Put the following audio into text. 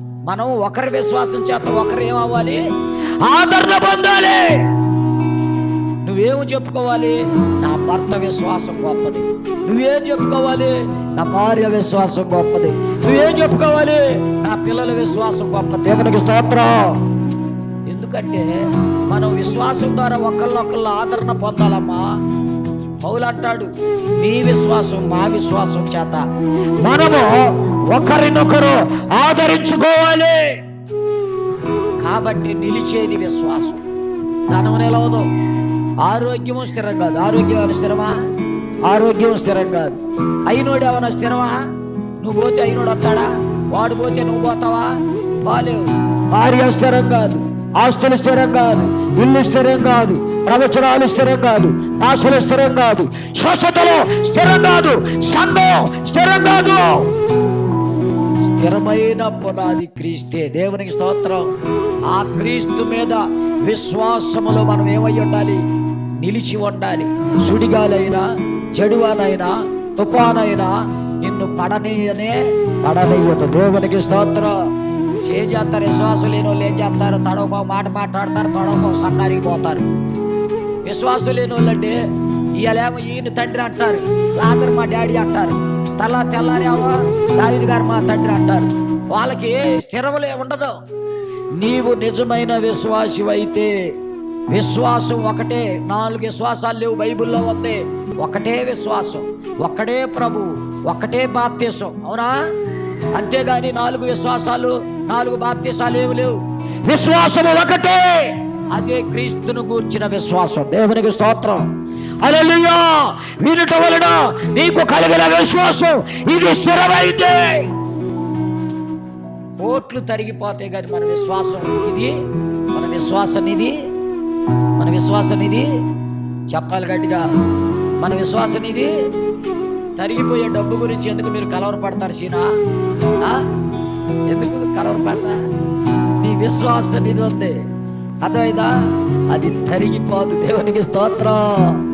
మనం ఒకరి విశ్వాసం చేత ఒకరు ఏమవ్వాలి? ఆదరణ పొందాలి. నువ్వేం చెప్పుకోవాలి? నా భర్త విశ్వాసం గొప్పది. నువ్వేం చెప్పుకోవాలి? నా భార్య విశ్వాసం గొప్పది. నువ్వేం చెప్పుకోవాలి? నా పిల్లల విశ్వాసం గొప్పది. దేవునికి స్తోత్రం. ఎందుకంటే మనం విశ్వాసం ద్వారా ఒకళ్ళొకళ్ళు ఆదరణ పొందాలమ్మా. పౌలు అంటాడు మీ విశ్వాసం మా విశ్వాసం చేత. మనము ఒకరినొకరు ఆదరించుకోవాలి. కాబట్టి నిలిచేది విశ్వాసం. ధనం నిలవదు. ఆరోగ్యము స్థిరం కాదు. ఆరోగ్యం ఏమైనా స్థిరమా? ఆరోగ్యం స్థిరం కాదు. అయినోడు ఏమైనా స్థిరమా? నువ్వు పోతే అయినోడు వస్తాడా? వాడు పోతే నువ్వు పోతావా? బాలేవు. భార్య స్థిరం కాదు. ఆస్తులు స్థిరం కాదు. ఇల్లు స్థిరం కాదు. ప్రవచనాలు స్థిరం కాదు ఆస్తులు స్థిరం కాదు స్వస్థతలో స్థిరం కాదు సంఘం స్థిరం కాదు. స్థిరమైన పునాది క్రీస్తే దేవునికి స్తోత్రం. ఆ క్రీస్తు మీద విశ్వాసములో మనం ఏమై ఉండాలి? నిలిచి ఉండాలి. సుడిగాలైనా చెడువానైనా తుఫానైనా నిన్ను పడనీయనే పడనీయదు. దేవునికి స్తోత్రం. ఏం చేస్తారు విశ్వాసం లేని వాళ్ళు ఏం చేస్తారు? తడవకో మాట మాట్లాడతారు తడవకో సన్నారికి పోతారు. విశ్వాసం లేని వాళ్ళంటే ఇవాళేమో ఈయన తండ్రి అంటారు లాజర్ మా డాడీ అంటారు తల తెల్లారేమో దావిని గారు మా తండ్రి అంటారు. వాళ్ళకి స్థిరములే ఉండదు. నీవు నిజమైన విశ్వాసివైతే విశ్వాసం ఒకటే నాలుగు విశ్వాసాలు లేవు బైబిల్లో ఉంది. ఒకటే విశ్వాసం ఒక్కడే ప్రభు ఒకటే బాప్తీసం. అవునా? అంతేగాని నాలుగు విశ్వాసాలు నాలుగు బాప్తీసాలు ఏమి లేవు. విశ్వాసము ఒకటే. అదే క్రీస్తును గూర్చిన విశ్వాసం. దేవునికి స్తోత్రం. అలెలుయా వినుట వలన నీకు కలిగిన విశ్వాసం ఇది స్థిరమైతే. కోట్లు తరిగిపోతే కానీ మన విశ్వాసం ఇది మన విశ్వాసం ఇది మన విశ్వాసం ఇది. చెప్పాలి గట్టిగా. మన విశ్వాసం ఇది. తరిగిపోయే డబ్బు గురించి ఎందుకు మీరు కలవర పడతారు సీనా? ఎందుకు కలవర పడతా? నీ విశ్వాసం ఇది ఉంది. అర్థమైందా అది తరిగిపోదు దేవునికి స్తోత్రం.